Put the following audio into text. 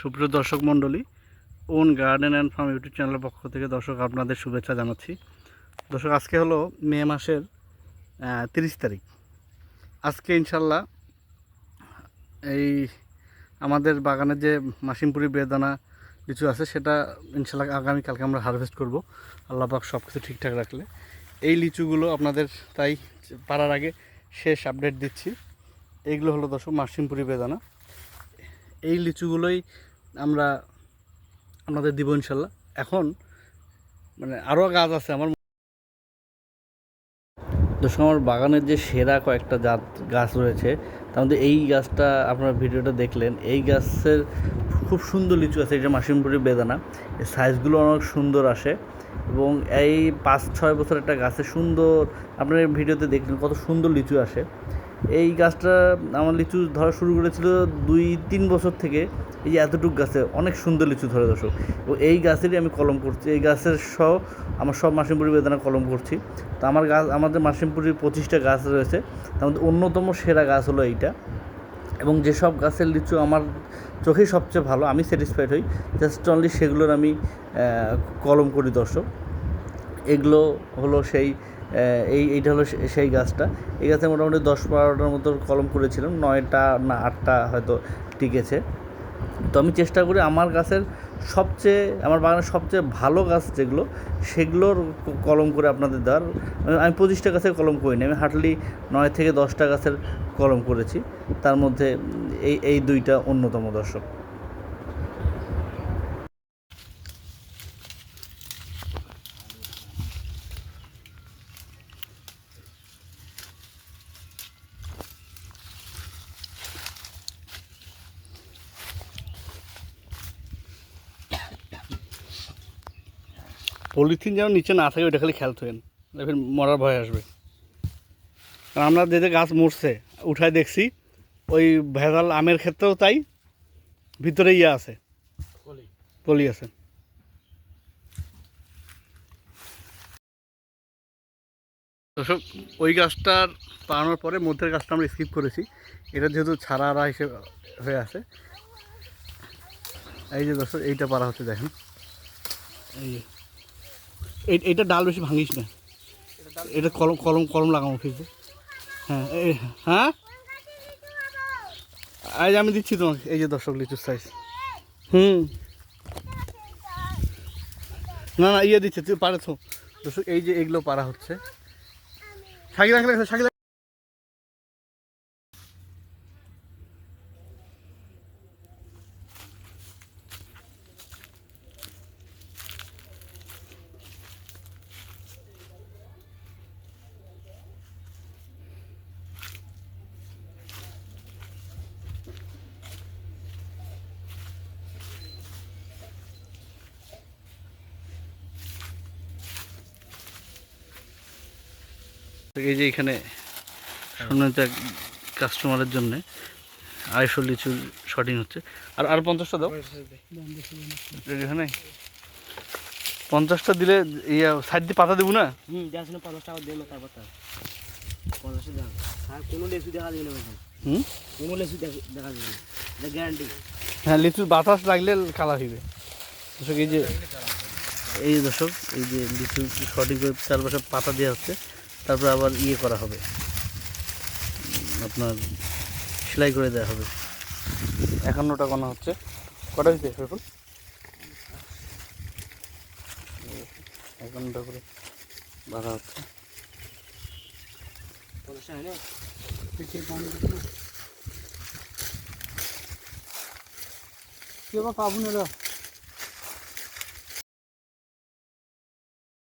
সুপ্রিয় দর্শক মণ্ডলী, own garden and farm YouTube চ্যানেলের পক্ষ থেকে দর্শক আপনাদের শুভেচ্ছা জানাচ্ছি। দর্শক, আজকে হলো মে মাসের তিরিশ তারিখ। আজকে ইনশাল্লাহ এই আমাদের বাগানের যে মাসিমপুরি বেদানা লিচু আছে, সেটা ইনশাল্লাহ আগামীকালকে আমরা হারভেস্ট করব। আল্লাহ পাক সব কিছু ঠিকঠাক রাখলে। এই লিচুগুলো আপনাদের তাই পারার আগে শেষ আপডেট দিচ্ছি। এইগুলো হলো দর্শক মাসিমপুরি বেদানা। এই লিচুগুলোই আমরা আপনাদের দিব ইনশাল্লাহ। এখন মানে আরও গাছ আছে আমার দর্শক, আমার বাগানের যে সেরা কয়েকটা জাত গাছ রয়েছে, তার মধ্যে এই গাছটা আপনারা ভিডিওটা দেখলেন। এই গাছের খুব সুন্দর লিচু আছে, এটা মাসিমপুরি বেদানা। এর সাইজগুলো অনেক সুন্দর আসে। এবং এই পাঁচ ছয় বছর একটা গাছে সুন্দর আপনারা ভিডিওতে দেখলেন কত সুন্দর লিচু আসে। এই গাছটা আমার লিচু ধরা শুরু করেছিল দুই, তিন বছর থেকে। এই যে এতটুকু গাছে অনেক সুন্দর লিচু ধরে দর্শক। ও এই গাছেরই আমি কলম করছি। এই গাছের সহ আমার সব মাসিমপুরি বেদানা কলম করছি। তো আমার গাছ, আমাদের মাসিমপুরির পঁচিশটা গাছ রয়েছে। তার মধ্যে অন্যতম সেরা গাছ হলো এইটা। এবং যেসব গাছের লিচু আমার চোখেই সবচেয়ে ভালো, আমি স্যাটিসফাইড হই। জাস্ট অনলি সেগুলোর আমি কলম করি দর্শক। এগুলো হলো সেই এই এইটা হলো সেই গাছটা। এই গাছে মোটামুটি দশ বারোটার মতো কলম করেছিলাম, নয়টা না আটটা হয়তো টিকেছে। তো আমি চেষ্টা করি আমার গাছের সবচেয়ে, আমার বাগানের সবচেয়ে ভালো গাছ যেগুলো, সেগুলোর কলম করে আপনাদের দেওয়ার। আমি পঁচিশটা গাছের কলম করিনি, আমি হার্ডলি নয় থেকে দশটা গাছের কলম করেছি। তার মধ্যে এই এই দুইটা অন্যতম দর্শক। পলিথিন যেন নিচে না থাকে ওইটা খালি খেয়াল থাকেন। এবার মরার ভয় আসবে। কারণ আমরা যে গাছ মরছে উঠায় দেখছি ওই ভেজাল আমের ক্ষেত্রেও তাই ভিতরে ইয়ে আছে। পলি। আছে। দর্শক ওই গাছটার পাড়ানোর পরে মধ্যের গাছটা আমরা স্কিপ করেছি। এটা যেহেতু ছাড়া ছাড়ারা হিসেবে হয়ে আছে। এই যে দর্শক এইটা পারা হচ্ছে দেখেন। এই এইটা ডাল বেশি ভাঙিস না। এটা কলম কলম কলম লাগানো ফিরবে হ্যাঁ হ্যাঁ? আজ আমি দিচ্ছি তোমাকে। এই যে দর্শক লিচুর সাইজ হুম। না না ইয়ে দিচ্ছে তুই পারে তো দর্শক এই যে এগুলো পারা হচ্ছে। শাকিল আঙ্কেল আছে, এই যে এখানে সোনাটা কাস্টমারের জন্য আড়াইশো লিচুর শর্টিং হচ্ছে। আর আর পঞ্চাশটা দাও। রেডি হয় নাই? পঞ্চাশটা দিলে ইয়ে সাইড দিয়ে পাতা দেবো না? হুম পঞ্চাশ টাকা দিল তারপর তার পঞ্চাশে দেন আর কোনো দেখা না হুম? কোনো দেখা না। গ্যারান্টি হ্যাঁ লিচুর বাতাস লাগলে কালার হইবে দর্শক এই যে এই দর্শক এই যে লিচু শর্টিং করে চারপাশে পাতা দেওয়া হচ্ছে। তারপরে আবার ইয়ে করা হবে। আপনার সেলাই করে দেওয়া হবে। একান্নটা কণা হচ্ছে। কটা হয়েছে সরফুল একান্নটা করে বাঁধা হচ্ছে। পঞ্চাশ টাকা না কেউ পাবো না